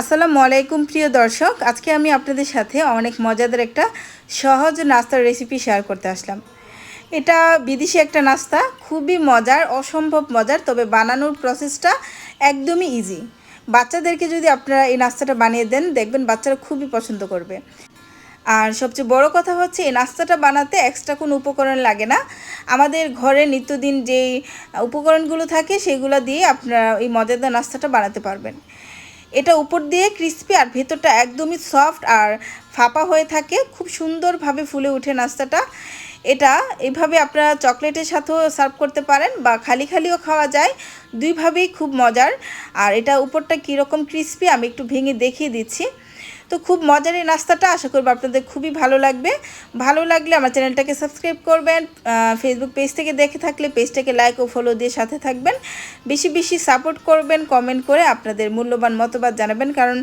আসসালামু আলাইকুম, প্রিয় দর্শক। আজকে আমি আপনাদের সাথে অনেক মজাদার একটা সহজ নাস্তার রেসিপি শেয়ার করতে আসলাম। এটা বিদেশি একটা নাস্তা, খুবই মজার, অসম্ভব মজার, তবে বানানোর প্রসেসটা একদমই ইজি বাচ্চাদেরকে যদি আপনারা এই নাস্তাটা বানিয়ে দেন, দেখবেন বাচ্চারা খুবই পছন্দ করবে। আর সবচেয়ে বড় কথা হচ্ছে, এই নাস্তাটা বানাতে এক্সট্রা কোনো উপকরণ লাগে না। আমাদের ঘরে নিত্যদিন যেই উপকরণগুলো থাকে, সেগুলো দিয়ে আপনারা এই মজাদার নাস্তাটা বানাতে পারবেন। এটা উপর দিয়ে ক্রিস্পি আর ভেতরটা একদমই সফট আর ফাঁপা হয়ে থাকে। খুব সুন্দরভাবে ফুলে উঠে নাস্তাটা। এটা এভাবে আপনারা চকলেটের সাথেও সার্ভ করতে পারেন বা খালি খালিও খাওয়া যায়। দুইভাবেই খুব মজার। আর এটা উপরটা কীরকম ক্রিস্পি আমি একটু ভেঙে দেখিয়ে দিচ্ছি। তো খুব মজার এই নাস্তাটা। আশা করব আপনাদের খুবই ভালো লাগবে। ভালো লাগলে আমার চ্যানেলটাকে সাবস্ক্রাইব করবেন ফেসবুক পেজ থেকে দেখে থাকলে পেজটাকে লাইক ও ফলো দিয়ে সাথে থাকবেন। বেশি বেশি সাপোর্ট করবেন কমেন্ট করে আপনাদের মূল্যবান মতবাদ জানাবেন। কারণ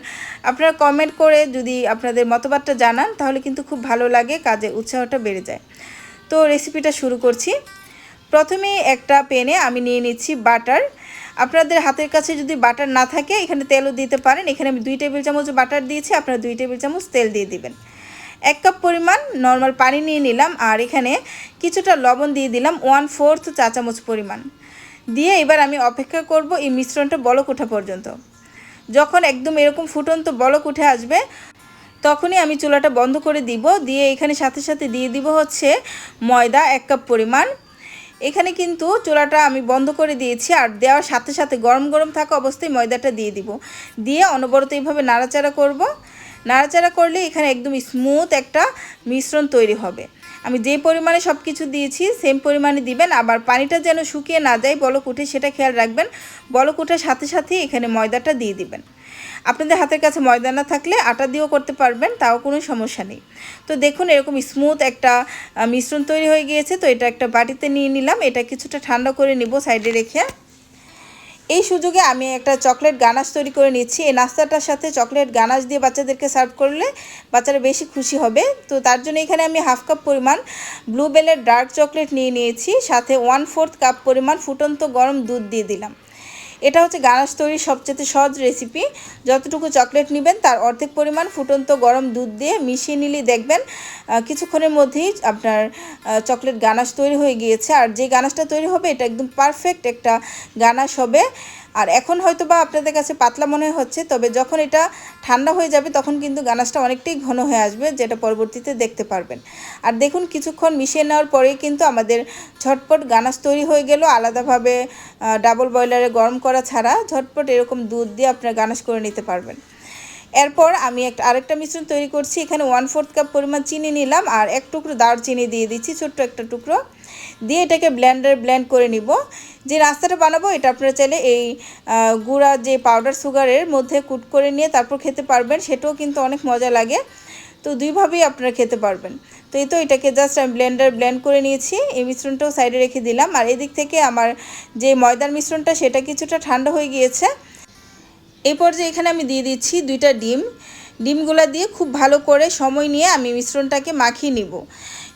আপনারা কমেন্ট করে যদি আপনাদের মতবাদটা জানান, তাহলে কিন্তু খুব ভালো লাগে, কাজে উৎসাহটা বেড়ে যায়। তো রেসিপিটা শুরু করছি। প্রথমে একটা পেনে আমি নিয়ে নিচ্ছি বাটার আপনাদের হাতের কাছে যদি বাটার না থাকে, এখানে তেলও দিতে পারেন। এখানে আমি দুই টেবিল চামচ বাটার দিয়েছি, আপনারা দুই টেবিল চামচ তেল দিয়ে দিবেন। এক কাপ পরিমাণ নর্মাল পানি নিয়ে নিলাম, আর এখানে কিছুটা লবণ দিয়ে দিলাম ওয়ান ফোর্থ চা চামচ পরিমাণ। দিয়ে এবার আমি অপেক্ষা করব এই মিশ্রণটা বলক ওঠা পর্যন্ত। যখন একদম এরকম ফুটন্ত বলক উঠে আসবে, তখনই আমি চুলাটা বন্ধ করে দিব। দিয়ে এখানে সাথে সাথে দিয়ে দিব হচ্ছে ময়দা এক কাপ পরিমাণ। এখানে কিন্তু চুলাটা আমি বন্ধ করে দিয়েছি আর দেওয়ার সাথে সাথে গরম গরম থাকা অবস্থায় ময়দাটা দিয়ে দিব। দিয়ে অনবরত এইভাবে নাড়াচাড়া করব। নাড়াচাড়া করলে এখানে একদম স্মুথ একটা মিশ্রণ তৈরি হবে। আমি যে পরিমাণে সব কিছু দিয়েছি সেম পরিমাণে দিবেন। আবার পানিটা যেন শুকিয়ে না যায়, বলক উঠে সেটা খেয়াল রাখবেন। বলক উঠার সাথে সাথে এখানে ময়দাটা দিয়ে দিবেন। আপনাদের হাতের কাছে ময়দা না থাকলে আটা দিয়েও করতে পারবেন, তাও কোনো সমস্যা নেই। তো দেখুন, এরকম স্মুথ একটা মিশ্রণ তৈরি হয়ে গিয়েছে, তো এটা একটা বাটিতে নিয়ে নিলাম, এটা কিছুটা ঠান্ডা করে নিব সাইডে রেখে। এই সুযোগে আমি একটা চকলেট গানাশ তৈরি করে নিচ্ছি। এই নাস্তাটার সাথে চকলেট গানাশ দিয়ে বাচ্চাদেরকে সার্ভ করলে বাচ্চারা বেশি খুশি হবে। তো তার জন্য এখানে আমি হাফ কাপ পরিমাণ ব্লুবেলের ডার্ক চকলেট নিয়ে নিয়েছি, সাথে ওয়ান ফোর্থ কাপ পরিমাণ ফুটন্ত গরম দুধ দিয়ে দিলাম। এটা হচ্ছে গানাশ তৈরির সবচেয়ে সহজ রেসিপি যতটুকু চকলেট নেবেন, তার অর্ধেক পরিমাণ ফুটন্ত গরম দুধ দিয়ে মিশিয়ে নিলে দেখবেন কিছুক্ষণের মধ্যেই আপনার চকলেট গানাশ তৈরি হয়ে গিয়েছে। আর যে গানাশটা তৈরি হবে, এটা একদম পারফেক্ট একটা গানাশ হবে। আর এখন হয়তো বা আপনাদের কাছে পাতলা মনে হচ্ছে, তবে যখন এটা ঠান্ডা হয়ে যাবে তখন কিন্তু গানাসটা অনেকটাই ঘন হয়ে আসবে, যেটা পরবর্তীতে দেখতে পারবেন। আর দেখুন, কিছুক্ষণ মিশিয়ে নেওয়ার পরেই কিন্তু আমাদের ঝটপট গানাস তৈরি হয়ে গেল। আলাদাভাবে ডাবল বয়লারে গরম করা ছাড়া ঝটপট এরকম দুধ দিয়ে আপনার গানাস করে নিতে পারবেন। এরপর আমি একটা আরেকটা মিশ্রণ তৈরি করছি। এখানে ওয়ান ফোর্থ কাপ পরিমাণ চিনি নিলাম আর এক টুকরো দারচিনি দিয়ে দিচ্ছি, ছোট্ট একটা টুকরো। দিয়ে এটাকে ব্লেন্ডার ব্ল্যান্ড করে নিব। যে রাস্তাটা বানাবো, এটা আপনারা চাইলে এই গুঁড়া যে পাউডার সুগারের মধ্যে কুট করে নিয়ে তারপর খেতে পারবেন। সেটাও কিন্তু অনেক মজা লাগে। তো দুইভাবেই আপনারা খেতে পারবেন। তো এই তো এটাকে জাস্ট আমি ব্লেন্ডার ব্লেন্ড করে নিয়েছি। এই মিশ্রণটাও সাইডে রেখে দিলাম। আর এদিক থেকে আমার যে ময়দার মিশ্রণটা, সেটা কিছুটা ঠান্ডা হয়ে গিয়েছে। এই পর্যায়ে এখানে আমি দিয়ে দিচ্ছি দুইটা ডিম। ডিমগুলো দিয়ে খুব ভালো করে সময় নিয়ে আমি মিশ্রণটাকে মাখিয়ে নিব।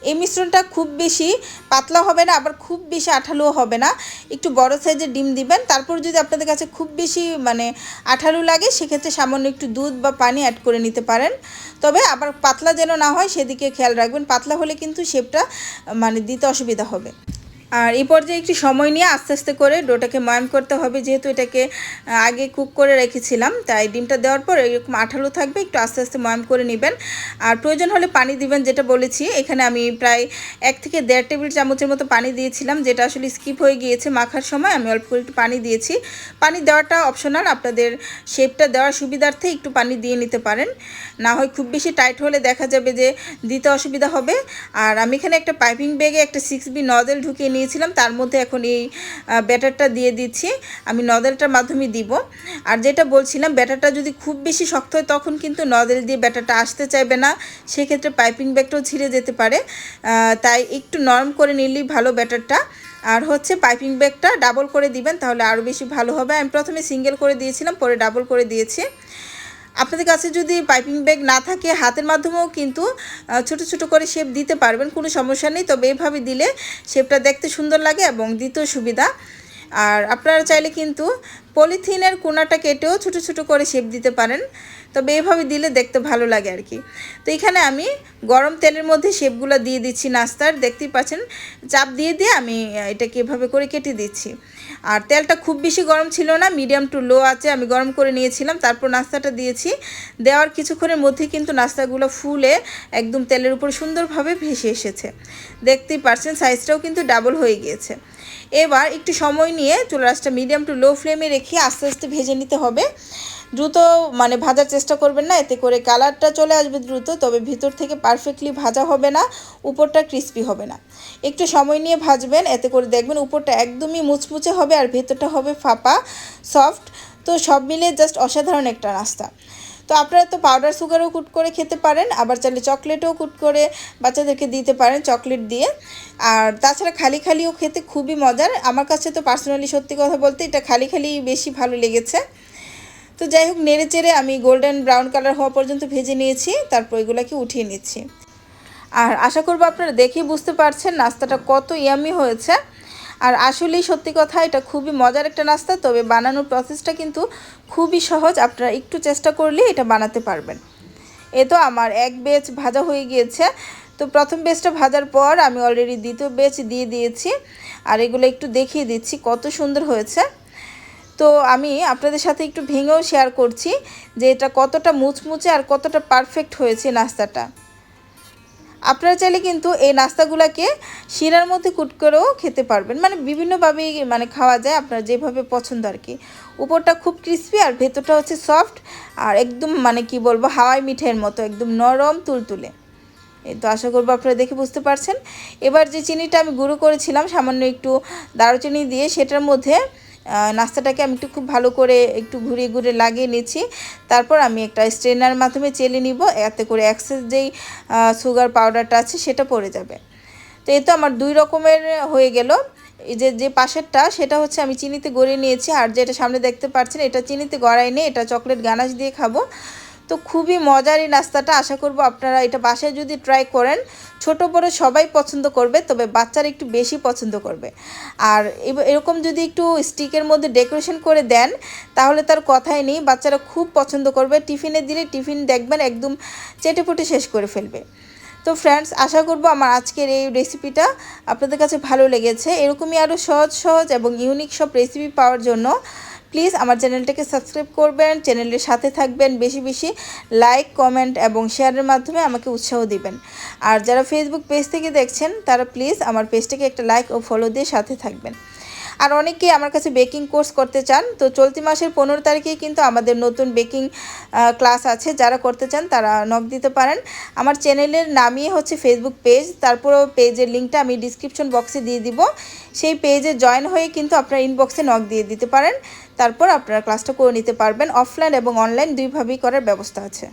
এই মিশ্রণটা খুব বেশি পাতলা হবে না, আবার খুব বেশি আঠালো হবে না। একটু বড় সাইজের ডিম দিবেন, তারপর যদি আপনাদের কাছে খুব বেশি মানে আঠালো লাগে, সেক্ষেত্রে সামান্য একটু দুধ বা পানি অ্যাড করে নিতে পারেন। তবে আবার পাতলা যেন না হয়, সেদিকে খেয়াল রাখবেন। পাতলা হলে কিন্তু শেপটা মানে দিতে অসুবিধা হবে। আর এই পর্যায়ে একটু সময় নিয়ে আস্তে আস্তে করে ডোটাকে ময়াম করতে হবে, যেহেতু এটাকে আগে কুক করে রেখেছিলাম। তাই ডিমটা দেওয়ার পর এরকম আঠালো থাকবে, একটু আস্তে আস্তে ময়াম করে নেবেন। আর প্রয়োজন হলে পানি দিবেন, যেটা বলেছি। এখানে আমি প্রায় এক থেকে দেড় টেবিল চামচের মতো পানি দিয়েছিলাম, যেটা আসলে স্কিপ হয়ে গিয়েছে মাখার সময়। আমি অল্প একটু পানি দিয়েছি। পানি দেওয়াটা অপশনাল, আপনাদের শেপটা দেওয়ার সুবিধার্থে একটু পানি দিয়ে নিতে পারেন। না হয় খুব বেশি টাইট হলে দেখা যাবে যে দিতে অসুবিধা হবে। আর আমি এখানে একটা পাইপিং ব্যাগে একটা সিক্স বি নজেল ঢুকিয়ে নিয়ে নিয়েছিলাম তার মধ্যে এখন এই ব্যাটারটা দিয়ে দিচ্ছি। আমি নদেলটার মাধ্যমে দিব। আর যেটা বলছিলাম, ব্যাটারটা যদি খুব বেশি শক্ত হয়, তখন কিন্তু নদেল দিয়ে ব্যাটারটা আসতে চাইবে না। সেক্ষেত্রে পাইপিং ব্যাগটাও ছিঁড়ে যেতে পারে। তাই একটু নরম করে নিলেই ভালো ব্যাটারটা। আর হচ্ছে পাইপিং ব্যাগটা ডাবল করে দিবেন, তাহলে আরও বেশি ভালো হবে। আমি প্রথমে সিঙ্গেল করে দিয়েছিলাম, পরে ডাবল করে দিয়েছি। আপনাদের কাছে যদি পাইপিং ব্যাগ না থাকে, হাতের মাধ্যমেও কিন্তু ছোট ছোট করে শেপ দিতে পারবেন, কোনো সমস্যা নেই। তবে এভাবে দিলে শেপটা দেখতে সুন্দর লাগে এবং দিতেও সুবিধা। আর আপনারা চাইলে কিন্তু পলিথিনের কোনাটা কেটেও ছোট ছোট করে শেপ দিতে পারেন। তবে এভাবে দিলে দেখতে ভালো লাগে আর কি। তো এখানে আমি গরম তেলের মধ্যে শেপগুলো দিয়ে দিচ্ছি নাস্তার। দেখতেই পাচ্ছেন, চাপ দিয়ে দিয়ে আমি এটাকে এভাবে করে কেটে দিচ্ছি। আর তেলটা খুব বেশি গরম ছিল না, মিডিয়াম টু লো আছে, আমি গরম করে নিয়েছিলাম। তারপর নাস্তাটা দিয়েছি। দেওয়ার কিছুক্ষণের মধ্যে কিন্তু নাস্তাগুলো ফুলে একদম তেলের উপর সুন্দরভাবে ভেসে এসেছে। দেখতেই পাচ্ছেন সাইজটাও কিন্তু ডাবল হয়ে গিয়েছে। এবার একটু সময় নিয়ে চুলা রাসটা মিডিয়াম টু লো ফ্লেমে রেখে আস্তে আস্তে ভেজে নিতে হবে। দ্রুত মানে ভাজার চেষ্টা করবেন না, এতে করে কালারটা চলে আসবে দ্রুত, তবে ভিতর থেকে পারফেক্টলি ভাজা হবে না, উপরটা ক্রিস্পি হবে না। একটু সময় নিয়ে ভাজবেন, এতে করে দেখবেন উপরটা একদমই মুচমুচে হবে আর ভেতরটা হবে ফাঁপা সফট তো সব মিলিয়ে জাস্ট অসাধারণ একটা নাস্তা। তো আপনারা তো পাউডার সুগারও কুট করে খেতে পারেন, আবার চাইলে চকলেটও কুট করে বাচ্চাদেরকে দিতে পারেন চকলেট দিয়ে। আর তাছাড়া খালি খালিও খেতে খুবই মজার। আমার কাছে তো পার্সোনালি সত্যি কথা বলতে এটা খালি খালি বেশি ভালো লেগেছে। তো যাই হোক, নেড়ে চেড়ে আমি গোল্ডেন ব্রাউন কালার হওয়া পর্যন্ত ভেজে নিয়েছি, তারপর এগুলোকে উঠিয়ে নিচ্ছি। আর আশা করব আপনারা দেখেই বুঝতে পারছেন, নাস্তাটা কত ইয়ামি হয়েছে। আর আসলেই সত্যি কথা, এটা খুবই মজার একটা নাস্তা, তবে বানানোর প্রসেসটা কিন্তু খুবই সহজ। আপনারা একটু চেষ্টা করলে এটা বানাতে পারবেন। এ তো আমার এক বেচ ভাজা হয়ে গিয়েছে। তো প্রথম বেচটা ভাজার পর আমি অলরেডি দ্বিতীয় বেচ দিয়ে দিয়েছি। আর এগুলো একটু দেখিয়ে দিচ্ছি কত সুন্দর হয়েছে। তো আমি আপনাদের সাথে একটু ভেঙেও শেয়ার করছি যে এটা কতটা মুচমুচে আর কতটা পারফেক্ট হয়েছে নাস্তাটা। আপনারা চাইলে কিন্তু এই নাস্তাগুলোকে শিরার মধ্যে কুট করেও খেতে পারবেন। মানে বিভিন্নভাবেই মানে খাওয়া যায় আপনার যেভাবে পছন্দ আর কি। উপরটা খুব ক্রিস্পি আর ভেতরটা হচ্ছে সফট আর একদম মানে কি বলব, হাওয়াই মিঠাইয়ের মতো, একদম নরম তুলতুলে। এই তো আশা করব আপনারা দেখে বুঝতে পারছেন। এবার যে চিনিটা আমি গুঁড়ো করেছিলাম, সামান্য একটু দারুচিনি দিয়ে, সেটার মধ্যে নাস্তাটাকে আমি একটু খুব ভালো করে একটু ঘুরে ঘুরে লাগিয়ে নিচ্ছি। তারপর আমি একটা স্ট্রেনার মাধ্যমে চেলে নিব, এতে করে অ্যাক্সেস যেই সুগার পাউডারটা আছে সেটা পড়ে যাবে। তো এ তো আমার দুই রকমের হয়ে গেল। এই যে যে পাশেরটা, সেটা হচ্ছে আমি চিনিতে গড়িয়ে নিয়েছি। আর যেটা সামনে দেখতে পাচ্ছেন, এটা চিনিতে গড়াই নেই, এটা চকলেট গানাশ দিয়ে খাব। তো খুবই মজার এই নাস্তাটা, আশা করব আপনারা এটা বাসায় যদি ট্রাই করেন, ছোট বড় সবাই পছন্দ করবে, তবে বাচ্চারা একটু বেশি পছন্দ করবে। আর এরকম যদি একটু স্টিকের মধ্যে ডেকোরেশন করে দেন, তাহলে তার কথাই নেই, বাচ্চারা খুব পছন্দ করবে, টিফিনে দিলে টিফিন দেখবেন একদম চেটেপুটে শেষ করে ফেলবে। তো ফ্রেন্ডস আশা করব আমার আজকের এই রেসিপিটা আপনাদের কাছে ভালো লেগেছে। এরকমই আরও সহজ সহজ এবং ইউনিক সব রেসিপি পাওয়ার জন্য প্লিজ আমার চ্যানেলটাকে সাবস্ক্রাইব করবেন, চ্যানেলের সাথে থাকবেন, বেশি বেশি লাইক, কমেন্ট এবং শেয়ারের মাধ্যমে আমাকে উৎসাহ দিবেন। আর যারা ফেসবুক পেজ থেকে দেখছেন, তারা প্লিজ আমার পেজটাকে একটা লাইক ও ফলো দিয়ে সাথে থাকবেন। আর অনেকেই আমার কাছে বেকিং কোর্স করতে চান। তো চলতি মাসের পনেরো তারিখেই কিন্তু আমাদের নতুন বেকিং ক্লাস আছে। যারা করতে চান তারা নক দিতে পারেন। আমার চ্যানেলের নামই হচ্ছে ফেসবুক পেজ তারপরও পেজের লিঙ্কটা আমি ডিসক্রিপশন বক্সে দিয়ে দিব। সেই পেজে জয়েন হয়ে কিন্তু আপনার ইনবক্সে নক দিয়ে দিতে পারেন। তারপর আপনারা ক্লাসটা করে নিতে পারবেন। অফলাইন এবং অনলাইন দুইভাবেই করার ব্যবস্থা আছে।